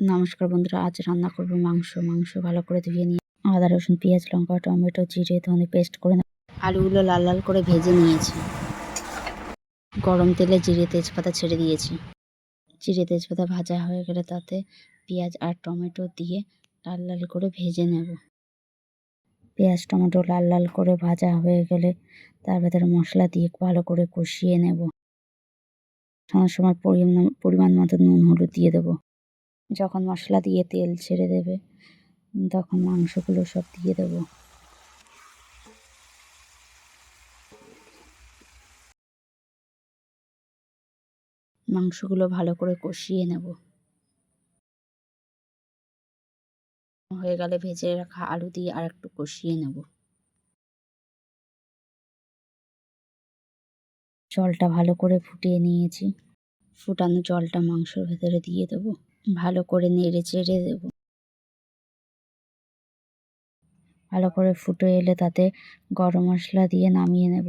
নমস্কার বন্ধুরা, আজ রান্না করব মাংস। মাংস ভালো করে ধুয়ে নিয়ে আদা, রসুন, পেঁয়াজ, লঙ্কা, টমেটো, জিরে, ধনে পেস্ট করে। আলুগুলো লাল লাল করে ভেজে নিয়েছি। গরম তেলে জিরে তেজপাতা ছেড়ে দিয়েছি। জিরে তেজপাতা ভাজা হয়ে গেলে তাতে পেঁয়াজ আর টমেটো দিয়ে লাল লাল করে ভেজে নেব। পেঁয়াজ, টমেটো লাল লাল করে ভাজা হয়ে গেলে তার ভেতরে মশলা দিয়ে ভালো করে কষিয়ে নেব। সময় পরিমাণ মতো নুন, হলুদ দিয়ে দেবো। যখন মশলা দিয়ে তেল ছেড়ে দেবে, তখন মাংসগুলো সব দিয়ে দেবো। মাংসগুলো ভালো করে কষিয়ে নেব। হয়ে গেলে ভেজে রাখা আলু দিয়ে আর একটু কষিয়ে নেব। জলটা ভালো করে ফুটিয়ে নিয়েছি। ফুটানো জলটা মাংসের ভেতরে দিয়ে দেবো। ভালো করে নেড়ে চেড়ে দেবো। ভালো করে ফুটে এলে তাতে গরম মশলা দিয়ে নামিয়ে নেব।